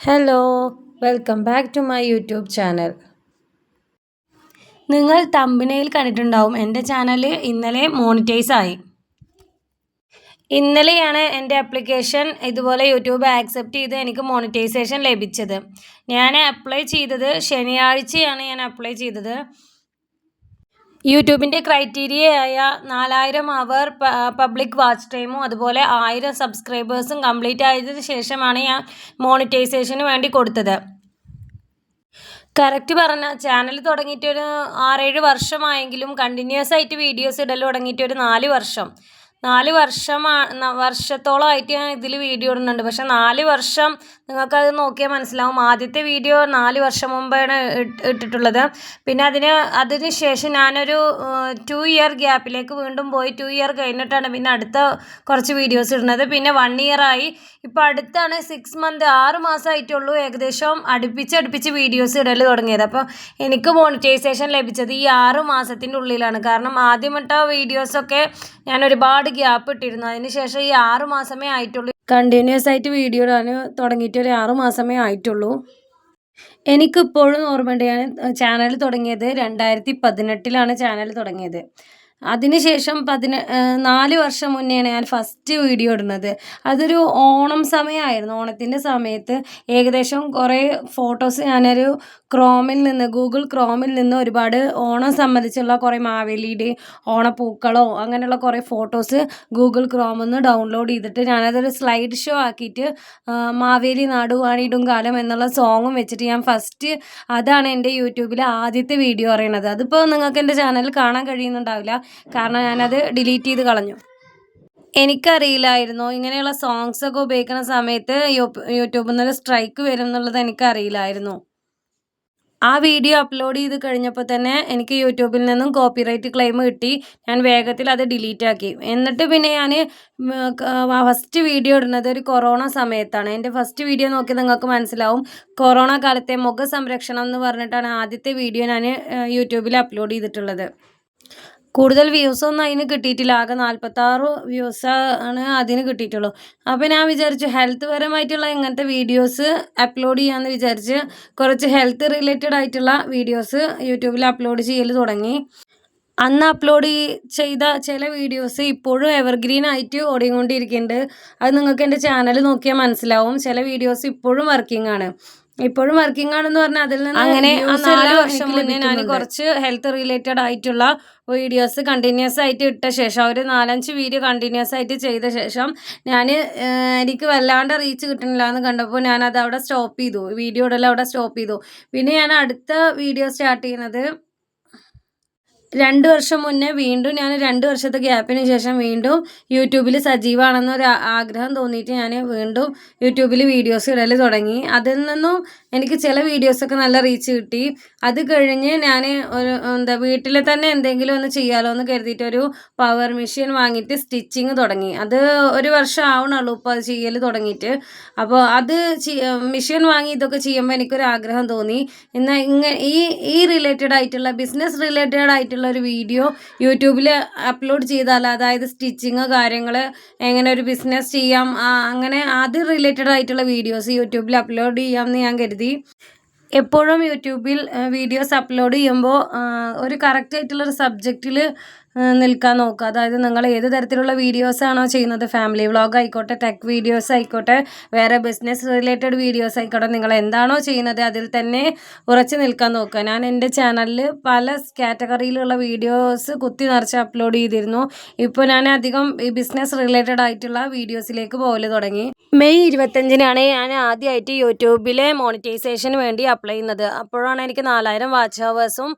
Hello welcome back to my YouTube channel നിങ്ങൾ തമ്പിനയിൽ കണ്ടിട്ടുണ്ടാവും. എന്റെ ചാനൽ ഇന്നലെ മോണിറ്റൈസ് ആയി. ഇന്നലെയാണ് എന്റെ ആപ്ലിക്കേഷൻ ഇതുപോലെ യൂട്യൂബ് ആക്സെപ്റ്റ് ചെയ്ത് എനിക്ക് മോണിറ്റൈസേഷൻ ലഭിച്ചത്. ഞാൻ അപ്ലൈ ചെയ്തത് ശനിയാഴ്ചയാണ് ഞാൻ അപ്ലൈ ചെയ്തത്. യൂട്യൂബിന്റെ ക്രൈറ്റീരിയയായ നാലായിരം അവർ പബ്ലിക് വാച്ച് ടൈമും അതുപോലെ ആയിരം സബ്സ്ക്രൈബേഴ്സും കംപ്ലീറ്റ് ആയതിനു ശേഷമാണ് ഞാൻ മോണിറ്റൈസേഷന് വേണ്ടി കൊടുത്തത്. കറക്റ്റ് പറഞ്ഞ ചാനൽ തുടങ്ങിയിട്ട് ഒരു ആറേഴ് വർഷമായെങ്കിലും കണ്ടിന്യൂസ് ആയിട്ട് വീഡിയോസ് ഇടൽ തുടങ്ങിയിട്ട് ഒരു നാല് വർഷം. നാല് വർഷമാണ് വർഷത്തോളമായിട്ട് ഞാൻ ഇതിൽ വീഡിയോ ഇടുന്നുണ്ട്. പക്ഷെ നാല് വർഷം നിങ്ങൾക്കത് നോക്കിയാൽ മനസ്സിലാവും. ആദ്യത്തെ വീഡിയോ നാല് വർഷം മുമ്പാണ് ഇട്ടിട്ടുള്ളത്. പിന്നെ അതിന് അതിന് ശേഷം ഞാനൊരു ടു ഇയർ ഗ്യാപ്പിലേക്ക് വീണ്ടും പോയി. ടു ഇയർ കഴിഞ്ഞിട്ടാണ് പിന്നെ അടുത്ത കുറച്ച് വീഡിയോസ് ഇടുന്നത്. പിന്നെ വൺ ആയി. ഇപ്പോൾ അടുത്താണ് സിക്സ് മന്ത് ആറ് മാസമായിട്ടുള്ളൂ ഏകദേശം അടുപ്പിച്ച് അടുപ്പിച്ച് വീഡിയോസ് ഇടൽ തുടങ്ങിയത്. അപ്പോൾ എനിക്ക് മോണിറ്റൈസേഷൻ ലഭിച്ചത് ഈ ആറ് മാസത്തിന്റെ ഉള്ളിലാണ്. കാരണം ആദ്യമിട്ട വീഡിയോസൊക്കെ ഞാൻ ഒരുപാട് ഗ്യാപ്പ് ഇട്ടിരുന്നു. അതിന് ശേഷം ഈ ആറ് മാസമേ ആയിട്ടുള്ളൂ കണ്ടിന്യൂസ് ആയിട്ട് വീഡിയോ ഇടാൻ തുടങ്ങിയിട്ട് ഒരു ആറു മാസമേ ആയിട്ടുള്ളൂ. എനിക്കിപ്പോഴും ഓർമ്മയുണ്ട് ഞാൻ ചാനൽ തുടങ്ങിയത് രണ്ടായിരത്തി പതിനെട്ടിലാണ് ചാനൽ തുടങ്ങിയത് അതിനുശേഷം പതിന നാല് വർഷം മുന്നെയാണ് ഞാൻ ഫസ്റ്റ് വീഡിയോ ഇടുന്നത്. അതൊരു ഓണം സമയമായിരുന്നു. ഓണത്തിന്റെ സമയത്ത് ഏകദേശം കുറേ ഫോട്ടോസ് ഞാനൊരു ക്രോമിൽ നിന്ന് ഗൂഗിൾ ക്രോമിൽ നിന്ന് ഒരുപാട് ഓണം സംബന്ധിച്ചുള്ള കുറേ മാവേലിയുടെ ഓണപ്പൂക്കളോ അങ്ങനെയുള്ള കുറേ ഫോട്ടോസ് ഗൂഗിൾ ക്രോമിൽ നിന്ന് ഡൗൺലോഡ് ചെയ്തിട്ട് ഞാനതൊരു സ്ലൈഡ് ഷോ ആക്കിയിട്ട് മാവേലി നാടുവാണിയിടും കാലം എന്നുള്ള സോങ്ങും വെച്ചിട്ട് ഞാൻ ഫസ്റ്റ് അതാണ് എന്റെ യൂട്യൂബിലെ ആദ്യത്തെ വീഡിയോ അറിയണത്. അതിപ്പോൾ നിങ്ങൾക്ക് എന്റെ ചാനലിൽ കാണാൻ കഴിയുന്നുണ്ടാവില്ല. കാരണം ഞാനത് ഡിലീറ്റ് ചെയ്ത് കളഞ്ഞു. എനിക്കറിയില്ലായിരുന്നു. ഇങ്ങനെയുള്ള സോങ്സൊക്കെ ഉപയോഗിക്കുന്ന സമയത്ത് യൂട്യൂബിൽ നിന്നൊരു സ്ട്രൈക്ക് വരും എന്നുള്ളത് എനിക്കറിയില്ലായിരുന്നു. ആ വീഡിയോ അപ്ലോഡ് ചെയ്ത് കഴിഞ്ഞപ്പോൾ തന്നെ എനിക്ക് യൂട്യൂബിൽ നിന്നും കോപ്പിറൈറ്റ് ക്ലെയിം കിട്ടി. ഞാൻ വേഗത്തിൽ അത് ഡിലീറ്റ് ആക്കി. എന്നിട്ട് പിന്നെ ഞാൻ ഫസ്റ്റ് വീഡിയോ ഇടുന്നത് ഒരു കൊറോണ സമയത്താണ്. എന്റെ ഫസ്റ്റ് വീഡിയോ നോക്കി നിങ്ങൾക്ക് മനസ്സിലാവും. കൊറോണ കാലത്തെ മുഖ സംരക്ഷണം എന്ന് പറഞ്ഞിട്ടാണ് ആദ്യത്തെ വീഡിയോ ഞാൻ യൂട്യൂബിൽ അപ്ലോഡ് ചെയ്തിട്ടുള്ളത്. കൂടുതൽ വ്യൂസ് ഒന്നും അതിന് കിട്ടിയിട്ടില്ല. ആകെ നാൽപ്പത്താറ് വ്യൂസ് ആണ് അതിന് കിട്ടിയിട്ടുള്ളൂ. അപ്പോൾ ഞാൻ വിചാരിച്ചു ഹെൽത്ത് പരമായിട്ടുള്ള ഇങ്ങനത്തെ വീഡിയോസ് അപ്ലോഡ് ചെയ്യാമെന്ന് വിചാരിച്ച് കുറച്ച് ഹെൽത്ത് റിലേറ്റഡ് ആയിട്ടുള്ള വീഡിയോസ് യൂട്യൂബിൽ അപ്ലോഡ് ചെയ്യൽ തുടങ്ങി. അന്ന് അപ്ലോഡ് ചെയ്ത ചില വീഡിയോസ് ഇപ്പോഴും എവർഗ്രീൻ ആയിട്ട് ഓടിക്കൊണ്ടിരിക്കുന്നുണ്ട്. അത് നിങ്ങൾക്ക് എന്റെ ചാനൽ നോക്കിയാൽ മനസ്സിലാവും. ചില വീഡിയോസ് ഇപ്പോഴും വർക്കിംഗ് ആണ്. ഇപ്പോഴും വർക്കിംഗ് ആണെന്ന് പറഞ്ഞാൽ അതിൽ നിന്ന് അങ്ങനെ നാല് വർഷം മുന്നേ ഞാൻ കുറച്ച് ഹെൽത്ത് റിലേറ്റഡ് ആയിട്ടുള്ള വീഡിയോസ് കണ്ടിന്യൂസ് ആയിട്ട് ഇട്ട ശേഷം ഒരു നാലഞ്ച് വീഡിയോ കണ്ടിന്യൂസ് ആയിട്ട് ചെയ്ത ശേഷം ഞാൻ എനിക്ക് വല്ലാണ്ട് റീച്ച് കിട്ടണില്ല എന്ന് കണ്ടപ്പോൾ ഞാൻ അത് അവിടെ സ്റ്റോപ്പ് ചെയ്തു. വീഡിയോ ഇടൽ അവിടെ സ്റ്റോപ്പ് ചെയ്തു. പിന്നെ ഞാൻ അടുത്ത വീഡിയോ സ്റ്റാർട്ട് ചെയ്യുന്നത് രണ്ട് വർഷം മുന്നേ വീണ്ടും ഞാൻ രണ്ട് വർഷത്തെ ഗ്യാപ്പിന് ശേഷം വീണ്ടും യൂട്യൂബിൽ സജീവമാണെന്നൊരു ആഗ്രഹം തോന്നിയിട്ട് ഞാൻ വീണ്ടും യൂട്യൂബിൽ വീഡിയോസ് ഇടൽ തുടങ്ങി. അതിൽ നിന്നും എനിക്ക് ചില വീഡിയോസൊക്കെ നല്ല റീച്ച് കിട്ടി. അത് കഴിഞ്ഞ് ഞാൻ ഒരു എന്താ വീട്ടിൽ തന്നെ എന്തെങ്കിലും ഒന്ന് ചെയ്യാലോ എന്ന് കരുതിയിട്ട് ഒരു പവർ മെഷീൻ വാങ്ങിയിട്ട് സ്റ്റിച്ചിങ് തുടങ്ങി. അത് ഒരു വർഷം ആവണുള്ളൂ ഇപ്പോൾ അത് ചെയ്യൽ തുടങ്ങിയിട്ട്. അപ്പോൾ അത് മെഷീൻ വാങ്ങി ഇതൊക്കെ ചെയ്യുമ്പോൾ എനിക്കൊരു ആഗ്രഹം തോന്നി. എന്നാൽ ഇങ്ങനെ ഈ ഈ റിലേറ്റഡ് ആയിട്ടുള്ള ബിസിനസ് റിലേറ്റഡ് ആയിട്ടുള്ള ആയിട്ടുള്ള ഒരു വീഡിയോ യൂട്യൂബിൽ അപ്ലോഡ് ചെയ്താൽ അതായത് സ്റ്റിച്ചിങ് കാര്യങ്ങൾ എങ്ങനെ ഒരു ബിസിനസ് ചെയ്യാം അങ്ങനെ അത് റിലേറ്റഡ് ആയിട്ടുള്ള വീഡിയോസ് യൂട്യൂബിൽ അപ്ലോഡ് ചെയ്യാമെന്ന് ഞാൻ കരുതി. എപ്പോഴും യൂട്യൂബിൽ വീഡിയോസ് അപ്ലോഡ് ചെയ്യുമ്പോൾ ഒരു കറക്റ്റ് ആയിട്ടുള്ളൊരു സബ്ജക്റ്റിൽ നിൽക്കാൻ നോക്കുക. അതായത് നിങ്ങൾ ഏത് തരത്തിലുള്ള വീഡിയോസ് ആണോ ചെയ്യുന്നത്? ഫാമിലി വ്ളോഗ് ആയിക്കോട്ടെ ടെക് വീഡിയോസ് ആയിക്കോട്ടെ വേറെ ബിസിനസ് റിലേറ്റഡ് വീഡിയോസ് ആയിക്കോട്ടെ നിങ്ങൾ എന്താണോ ചെയ്യുന്നത് അതിൽ തന്നെ ഉറച്ചു നിൽക്കാൻ നോക്കുക. ഞാൻ എന്റെ ചാനലിൽ പല കാറ്റഗറിയിലുള്ള വീഡിയോസ് കുത്തി നിറച്ച് അപ്ലോഡ് ചെയ്തിരുന്നു. ഇപ്പോൾ ഞാൻ അധികം ഈ ബിസിനസ് റിലേറ്റഡ് ആയിട്ടുള്ള വീഡിയോസിലേക്ക് പോകൽ തുടങ്ങി. മെയ് ഇരുപത്തഞ്ചിനാണ് ഞാൻ ആദ്യമായിട്ട് യൂട്യൂബിലെ മോണിറ്റൈസേഷന് വേണ്ടി അപ്ലൈ ചെയ്യുന്നത്. അപ്പോഴാണ് എനിക്ക് നാലായിരം വാച്ച് ഹവേഴ്സും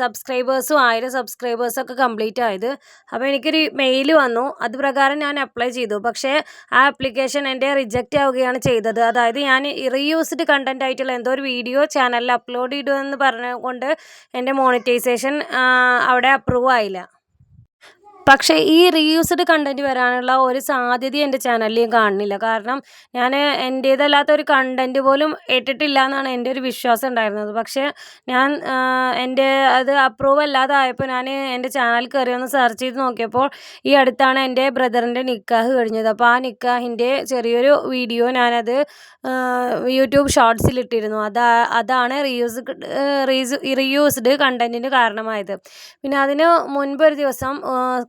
സബ്സ്ക്രൈബേഴ്സും ആയിരം സബ്സ്ക്രൈബേഴ്സൊക്കെ കംപ്ലീറ്റ് ആയത് അപ്പോൾ എനിക്കൊരു മെയിൽ വന്നു. അത് പ്രകാരം ഞാൻ അപ്ലൈ ചെയ്തു. പക്ഷേ ആ ആപ്ലിക്കേഷൻ എന്റെ റിജക്റ്റ് ആവുകയാണ് ചെയ്തത്. അതായത് ഞാൻ റീയൂസ്ഡ് കണ്ടന്റ് ആയിട്ടുള്ള എന്തോ ഒരു വീഡിയോ ചാനലിൽ അപ്ലോഡ് ചെയ്തു എന്ന് പറഞ്ഞുകൊണ്ട് എന്റെ മോണിറ്റൈസേഷൻ അവിടെ അപ്രൂവ് ആയില്ല. പക്ഷേ ഈ റീയൂസ്ഡ് കണ്ടന്റ് വരാനുള്ള ഒരു സാധ്യത എന്റെ ചാനലിൽ കാണുന്നില്ല. കാരണം ഞാൻ എന്റേതല്ലാത്ത ഒരു കണ്ടന്റ് പോലും ഇട്ടിട്ടില്ല എന്നാണ് എന്റെ ഒരു വിശ്വാസം ഉണ്ടായിരുന്നത്. പക്ഷേ ഞാൻ എന്റെ അത് അപ്രൂവ് അല്ലാതെ ആയപ്പോൾ ഞാൻ എന്റെ ചാനൽ കയറി ഒന്ന് സെർച്ച് ചെയ്ത് നോക്കിയപ്പോൾ ഈ അടുത്താണ് എന്റെ ബ്രദറിന്റെ നിക്കാഹ് കഴിഞ്ഞത്. അപ്പോൾ ആ നിക്കാഹിന്റെ ചെറിയൊരു വീഡിയോ ഞാനത് യൂട്യൂബ് ഷോർട്സിൽ ഇട്ടിരുന്നു. അതാ അതാണ് റീയൂസ് റീയൂസ്ഡ് കണ്ടന്റിന് കാരണമായത്. പിന്നെ അതിന് മുൻപ് ഒരു ദിവസം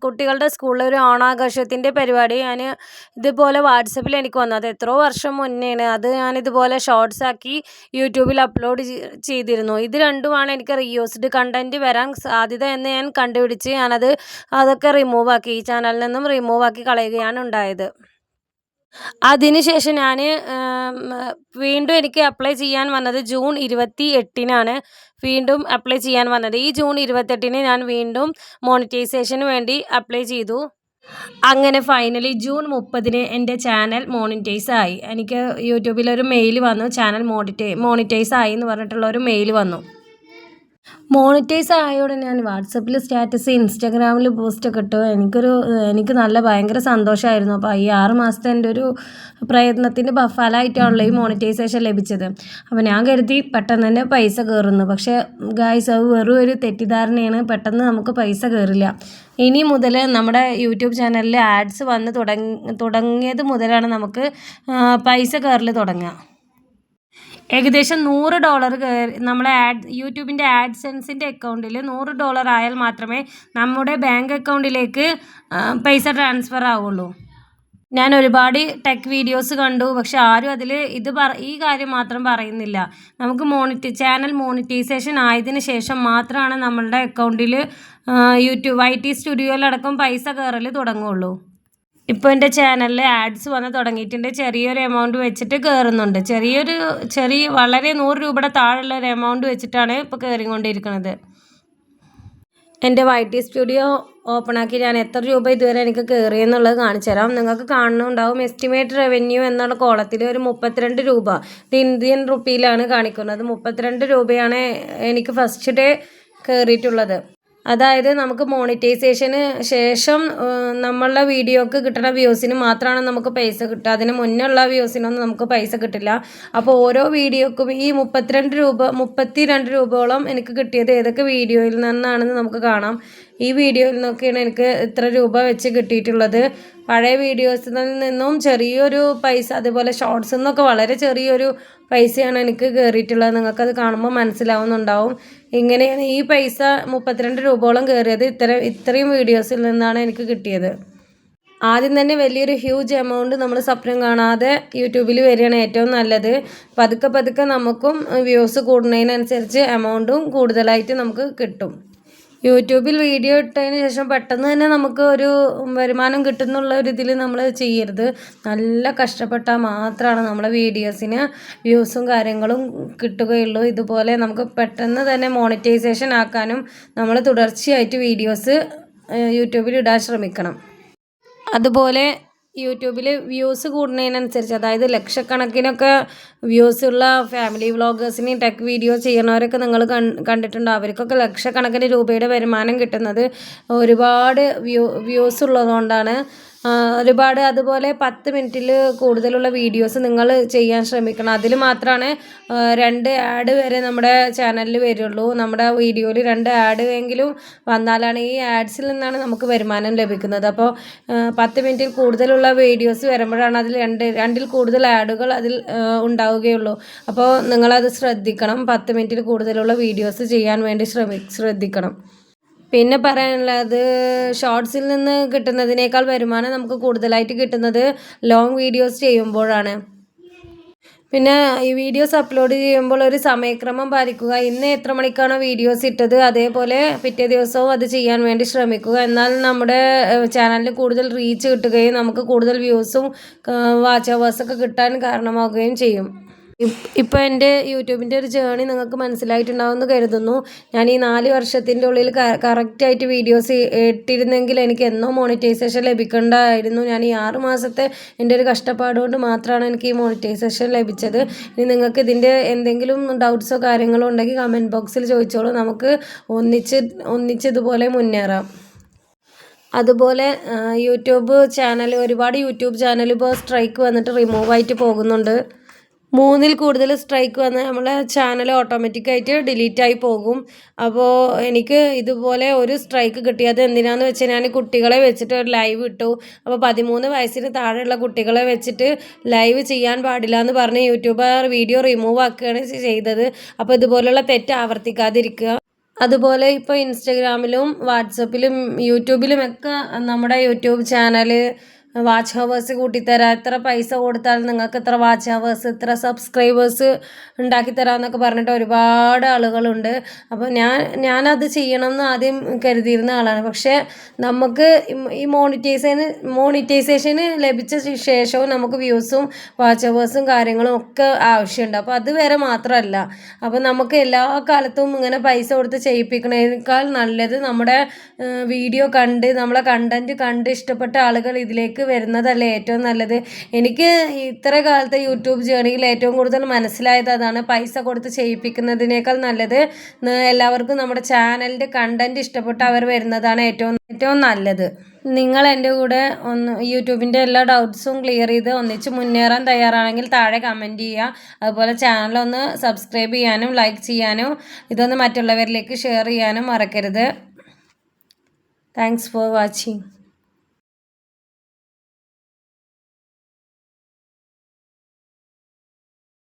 കുട്ടികളുടെ സ്കൂളിൽ ഒരു ഓണാഘോഷത്തിന്റെ പരിപാടി ഞാൻ ഇതുപോലെ വാട്സപ്പിൽ എനിക്ക് വന്നു. അത് എത്രയോ വർഷം മുന്നേയാണ് അത് ഞാൻ ഇതുപോലെ ഷോർട്സ് ആക്കി യൂട്യൂബിൽ അപ്ലോഡ് ചെയ്തിരുന്നു. ഇത് രണ്ടുമാണ് എനിക്ക് റീയൂസ്ഡ് കണ്ടന്റ് വരാൻ സാധ്യത എന്ന് ഞാൻ കണ്ടുപിടിച്ച് ഞാനത് അതൊക്കെ റിമൂവ് ആക്കി. ഈ ചാനലിൽ നിന്നും റിമൂവ് ആക്കി കളയുകയാണ് ഉണ്ടായത്. അതിനുശേഷം ഞാൻ വീണ്ടും എനിക്ക് അപ്ലൈ ചെയ്യാൻ വന്നത് ജൂൺ ഇരുപത്തി എട്ടിനാണ് വീണ്ടും അപ്ലൈ ചെയ്യാൻ വന്നത്. ഈ ജൂൺ ഇരുപത്തെട്ടിന് ഞാൻ വീണ്ടും മോണിറ്റൈസേഷന് വേണ്ടി അപ്ലൈ ചെയ്തു. അങ്ങനെ ഫൈനലി ജൂൺ മുപ്പതിന് എന്റെ ചാനൽ മോണിറ്റൈസ് ആയി. എനിക്ക് യൂട്യൂബിലൊരു മെയിൽ വന്നു. ചാനൽ മോണിറ്റൈ മോണിറ്റൈസ് ആയി എന്ന് പറഞ്ഞിട്ടുള്ള ഒരു മെയിൽ വന്നു. മോണിറ്റൈസ് ആയോടെ ഞാൻ വാട്സപ്പിൽ സ്റ്റാറ്റസ് ഇൻസ്റ്റാഗ്രാമിൽ പോസ്റ്റൊക്കെ ഇട്ടു. എനിക്കൊരു എനിക്ക് നല്ല ഭയങ്കര സന്തോഷമായിരുന്നു അപ്പോൾ ഈ ആറ് മാസത്തെ എന്റെ ഒരു പ്രയത്നത്തിന്റെ ഫലമായിട്ടാണല്ലോ ഈ മോണിറ്റൈസേഷൻ ലഭിച്ചത്. അപ്പോൾ ഞാൻ കരുതി പെട്ടെന്ന് തന്നെ പൈസ കയറുന്നു പക്ഷേ ഗായ്സ് അത് വെറും ഒരു തെറ്റിദ്ധാരണയാണ്. പെട്ടെന്ന് നമുക്ക് പൈസ കയറില്ല ഇനി മുതൽ നമ്മുടെ യൂട്യൂബ് ചാനലിൽ ആഡ്സ് വന്ന് തുടങ്ങി തുടങ്ങിയത് മുതലാണ് നമുക്ക് പൈസ കയറൽ തുടങ്ങുക. ഏകദേശം നൂറ് ഡോളർ നമ്മളെ ആഡ് യൂട്യൂബിന്റെ ആഡ്സെൻസിന്റെ അക്കൗണ്ടിൽ നൂറ് ഡോളർ ആയാൽ മാത്രമേ നമ്മുടെ ബാങ്ക് അക്കൗണ്ടിലേക്ക് പൈസ ട്രാൻസ്ഫർ ആവുള്ളൂ. ഞാൻ ഒരുപാട് ടെക് വീഡിയോസ് കണ്ടു പക്ഷെ ആരും അതിൽ ഇത് പറ ഈ കാര്യം മാത്രം പറയുന്നില്ല. നമുക്ക് മോണിറ്റി ചാനൽ മോണിറ്റൈസേഷൻ ആയതിനു ശേഷം മാത്രമാണ് നമ്മളുടെ അക്കൗണ്ടിൽ യൂട്യൂബ് ഐ ടി സ്റ്റുഡിയോയിലടക്കം പൈസ കയറൽ തുടങ്ങുള്ളൂ. ഇപ്പോൾ എന്റെ ചാനലിൽ ആഡ്സ് വന്ന് തുടങ്ങിയിട്ടുണ്ട് ചെറിയൊരു എമൗണ്ട് വെച്ചിട്ട് കയറുന്നുണ്ട് ചെറിയൊരു ചെറിയ വളരെ നൂറ് രൂപയുടെ താഴെയുള്ള ഒരു എമൗണ്ട് വെച്ചിട്ടാണ് ഇപ്പോൾ കയറിക്കൊണ്ടിരിക്കുന്നത് എന്റെ വൈ ടി സ്റ്റുഡിയോ ഓപ്പൺ ആക്കി ഞാൻ എത്ര രൂപ ഇതുവരെ എനിക്ക് കയറിയെന്നുള്ളത് കാണിച്ചു തരാം. നിങ്ങൾക്ക് കാണുന്നുണ്ടാവും എസ്റ്റിമേറ്റ് റവന്യൂ എന്നുള്ള കോളത്തിൽ ഒരു മുപ്പത്തിരണ്ട് രൂപ. ഇത് ഇന്ത്യൻ റുപ്പിയിലാണ് കാണിക്കുന്നത്. മുപ്പത്തിരണ്ട് രൂപയാണ് എനിക്ക് ഫസ്റ്റ് ഡേ കയറിയിട്ടുള്ളത് അതായത് നമുക്ക് മോണിറ്റൈസേഷന് ശേഷം നമ്മളുടെ വീഡിയോക്ക് കിട്ടുന്ന വ്യൂസിന് മാത്രമാണ് നമുക്ക് പൈസ കിട്ടുക. അതിന് മുന്നുള്ള വ്യൂസിനൊന്നും നമുക്ക് പൈസ കിട്ടില്ല. അപ്പോൾ ഓരോ വീഡിയോക്കും ഈ മുപ്പത്തിരണ്ട് രൂപ മുപ്പത്തി രണ്ട് രൂപയോളം എനിക്ക് കിട്ടിയത് ഏതൊക്കെ വീഡിയോയിൽ നിന്നാണെന്ന് നമുക്ക് കാണാം. ഈ വീഡിയോയിൽ നിന്നൊക്കെയാണ് എനിക്ക് ഇത്ര രൂപ വെച്ച് കിട്ടിയിട്ടുള്ളത്. പഴയ വീഡിയോസിൽ നിന്നും ചെറിയൊരു പൈസ അതുപോലെ ഷോർട്സിൽ നിന്നൊക്കെ വളരെ ചെറിയൊരു പൈസയാണ് എനിക്ക് കയറിയിട്ടുള്ളത് നിങ്ങൾക്കത് കാണുമ്പോൾ മനസ്സിലാവുന്നുണ്ടാവും. ഇങ്ങനെയാണ് ഈ പൈസ മുപ്പത്തിരണ്ട് രൂപയോളം കയറിയത്? ഇത്തരം ഇത്രയും വീഡിയോസിൽ നിന്നാണ് എനിക്ക് കിട്ടിയത്. ആദ്യം തന്നെ വലിയൊരു ഹ്യൂജ് എമൗണ്ട് നമ്മൾ സ്വപ്നം കാണാതെ യൂട്യൂബിൽ വരികയാണ് ഏറ്റവും നല്ലത്. പതുക്കെ പതുക്കെ നമുക്കും വ്യൂസ് കൂടുന്നതിനനുസരിച്ച് എമൗണ്ടും കൂടുതലായിട്ട് നമുക്ക് കിട്ടും. യൂട്യൂബിൽ വീഡിയോ ഇട്ടതിന് ശേഷം പെട്ടെന്ന് തന്നെ നമുക്ക് ഒരു വരുമാനം കിട്ടുന്നുള്ള ഒരു ഇതിൽ നമ്മൾ ചെയ്യരുത്. നല്ല കഷ്ടപ്പെട്ടാൽ മാത്രമാണ് നമ്മളെ വീഡിയോസിന് വ്യൂസും കാര്യങ്ങളും കിട്ടുകയുള്ളൂ. ഇതുപോലെ നമുക്ക് പെട്ടെന്ന് തന്നെ മോണിറ്റൈസേഷൻ ആക്കാനും നമ്മൾ തുടർച്ചയായിട്ട് വീഡിയോസ് യൂട്യൂബിൽ ഇടാൻ ശ്രമിക്കണം. അതുപോലെ യൂട്യൂബിൽ വ്യൂസ് കൂടുന്നതിനനുസരിച്ച് അതായത് ലക്ഷക്കണക്കിനൊക്കെ വ്യൂസ് ഉള്ള ഫാമിലി വ്ളോഗേഴ്സിനെയും ടെക് വീഡിയോ ചെയ്യുന്നവരൊക്കെ നിങ്ങൾ കണ്ടിട്ടുണ്ട്. അവർക്കൊക്കെ ലക്ഷക്കണക്കിന് രൂപയുടെ വരുമാനം കിട്ടുന്നത് ഒരുപാട് വ്യൂ വ്യൂസ് ഉള്ളതുകൊണ്ടാണ്. ഒരുപാട് അതുപോലെ പത്ത് മിനിറ്റിൽ കൂടുതലുള്ള വീഡിയോസ് നിങ്ങൾ ചെയ്യാൻ ശ്രമിക്കണം. അതിൽ മാത്രമാണ് രണ്ട് ആഡ് വരെ നമ്മുടെ ചാനലിൽ വരുള്ളൂ. നമ്മുടെ വീഡിയോയിൽ രണ്ട് ആഡ് എങ്കിലും വന്നാലാണ് ഈ ആഡ്സിൽ നിന്നാണ് നമുക്ക് വരുമാനം ലഭിക്കുന്നത്. അപ്പോൾ പത്ത് മിനിറ്റിൽ കൂടുതലുള്ള വീഡിയോസ് വരുമ്പോഴാണ് അതിൽ രണ്ട് രണ്ടിൽ കൂടുതൽ ആഡുകൾ അതിൽ ഉണ്ടാവുകയുള്ളൂ. അപ്പോൾ നിങ്ങളത് ശ്രദ്ധിക്കണം. പത്ത് മിനിറ്റിൽ കൂടുതലുള്ള വീഡിയോസ് ചെയ്യാൻ വേണ്ടി ശ്രമി ശ്രദ്ധിക്കണം. പിന്നെ പറയാനുള്ളത് ഷോർട്സിൽ നിന്ന് കിട്ടുന്നതിനേക്കാൾ വരുമാനം നമുക്ക് കൂടുതലായിട്ട് കിട്ടുന്നത് ലോങ് വീഡിയോസ് ചെയ്യുമ്പോഴാണ്. പിന്നെ ഈ വീഡിയോസ് അപ്ലോഡ് ചെയ്യുമ്പോൾ ഒരു സമയക്രമം പാലിക്കുക. ഇന്ന് എത്ര മണിക്കാണോ വീഡിയോസ് ഇട്ടത്? അതേപോലെ പിറ്റേ ദിവസവും അത് ചെയ്യാൻ വേണ്ടി ശ്രമിക്കുക. എന്നാൽ നമ്മുടെ ചാനലിൽ കൂടുതൽ റീച്ച് കിട്ടുകയും നമുക്ക് കൂടുതൽ വ്യൂസും വാച്ച് അവേഴ്സൊക്കെ കിട്ടാൻ കാരണമാവുകയും ചെയ്യും. ഇപ്പോൾ എന്റെ യൂട്യൂബിന്റെ ഒരു ജേണി നിങ്ങൾക്ക് മനസ്സിലായിട്ടുണ്ടാവുമെന്ന് കരുതുന്നു. ഞാൻ ഈ നാല് വർഷത്തിന്റെ ഉള്ളിൽ കറക്റ്റായിട്ട് വീഡിയോസ് ഇട്ടിരുന്നെങ്കിൽ എനിക്ക് എന്നോ മോണിറ്റൈസേഷൻ ലഭിക്കേണ്ടതായിരുന്നു ഞാൻ ഈ ആറ് മാസത്തെ എന്റെ ഒരു കഷ്ടപ്പാട് കൊണ്ട് മാത്രമാണ് എനിക്ക് ഈ മോണിറ്റൈസേഷൻ ലഭിച്ചത്. ഇനി നിങ്ങൾക്ക് ഇതിന്റെ എന്തെങ്കിലും ഡൗട്ട്സോ കാര്യങ്ങളോ ഉണ്ടെങ്കിൽ കമന്റ് ബോക്സിൽ ചോദിച്ചോളൂ. നമുക്ക് ഒന്നിച്ച് ഒന്നിച്ച് ഇതുപോലെ മുന്നേറാം. അതുപോലെ യൂട്യൂബ് ചാനൽ ഒരുപാട് യൂട്യൂബ് ചാനൽ ഇപ്പോൾ സ്ട്രൈക്ക് വന്നിട്ട് റിമൂവ് ആയിട്ട് പോകുന്നുണ്ട്. മൂന്നിൽ കൂടുതൽ സ്ട്രൈക്ക് വന്നാൽ നമ്മളെ ചാനൽ ഓട്ടോമാറ്റിക്കായിട്ട് ഡിലീറ്റ് ആയി പോകും. അപ്പോൾ എനിക്ക് ഇതുപോലെ ഒരു സ്ട്രൈക്ക് കിട്ടിയത് എന്തിനാന്ന് വെച്ചാൽ ഞാൻ കുട്ടികളെ വെച്ചിട്ട് ഒരു ലൈവ് ഇട്ടു. അപ്പോൾ പതിമൂന്ന് വയസ്സിന് താഴെയുള്ള കുട്ടികളെ വെച്ചിട്ട് ലൈവ് ചെയ്യാൻ പാടില്ല എന്ന് പറഞ്ഞ് യൂട്യൂബർ വീഡിയോ റിമൂവ് ആക്കുകയാണ് ചെയ്തത്. അപ്പോൾ ഇതുപോലെയുള്ള തെറ്റ് ആവർത്തിക്കാതിരിക്കുക. അതുപോലെ ഇപ്പോൾ ഇൻസ്റ്റഗ്രാമിലും വാട്സപ്പിലും യൂട്യൂബിലുമൊക്കെ നമ്മുടെ യൂട്യൂബ് ചാനൽ വാച്ച് ഹവേഴ്സ് കൂട്ടിത്തരാം. എത്ര പൈസ കൊടുത്താൽ നിങ്ങൾക്ക് ഇത്ര വാച്ച് ഹവേഴ്സ് ഇത്ര സബ്സ്ക്രൈബേഴ്സ് ഉണ്ടാക്കി തരാമെന്നൊക്കെ പറഞ്ഞിട്ട് ഒരുപാട് ആളുകളുണ്ട്. അപ്പോൾ ഞാൻ ഞാനത് ചെയ്യണമെന്ന് ആദ്യം കരുതിയിരുന്ന ആളാണ്. പക്ഷേ നമുക്ക് ഈ- മോണിറ്റൈസേഷന് മോണിറ്റൈസേഷന് ലഭിച്ച ശേഷവും നമുക്ക് വ്യൂസും വാച്ച് ഹവേഴ്സും കാര്യങ്ങളും ഒക്കെ ആവശ്യമുണ്ട്. അപ്പോൾ അത് വരെ മാത്രമല്ല. അപ്പോൾ നമുക്ക് എല്ലാ കാലത്തും ഇങ്ങനെ പൈസ കൊടുത്ത് ചെയ്യിപ്പിക്കണേക്കാൾ നല്ലത് നമ്മുടെ വീഡിയോ കണ്ട് നമ്മളെ കണ്ടന്റ് കണ്ട് ഇഷ്ടപ്പെട്ട ആളുകൾ ഇതിലേക്ക് വരുന്നതല്ലേ ഏറ്റവും നല്ലത്? എനിക്ക് ഇത്ര കാലത്തെ യൂട്യൂബ് ജേണിയിൽ ഏറ്റവും കൂടുതൽ മനസ്സിലായത് അതാണ് പൈസ കൊടുത്ത് ചെയ്യിപ്പിക്കുന്നതിനേക്കാൾ നല്ലത്. എല്ലാവർക്കും നമ്മുടെ ചാനലിന്റെ കണ്ടന്റ് ഇഷ്ടപ്പെട്ട് അവർ വരുന്നതാണ് ഏറ്റവും ഏറ്റവും നല്ലത്. നിങ്ങൾ എന്റെ കൂടെ ഒന്ന് യൂട്യൂബിന്റെ എല്ലാ ഡൗട്ട്സും ക്ലിയർ ചെയ്ത് ഒന്നിച്ച് മുന്നേറാൻ തയ്യാറാണെങ്കിൽ താഴെ കമന്റ് ചെയ്യുക. അതുപോലെ ചാനലൊന്ന് സബ്സ്ക്രൈബ് ചെയ്യാനും ലൈക്ക് ചെയ്യാനും ഇതൊന്ന് മറ്റുള്ളവരിലേക്ക് ഷെയർ ചെയ്യാനും മറക്കരുത്. Thanks for watching.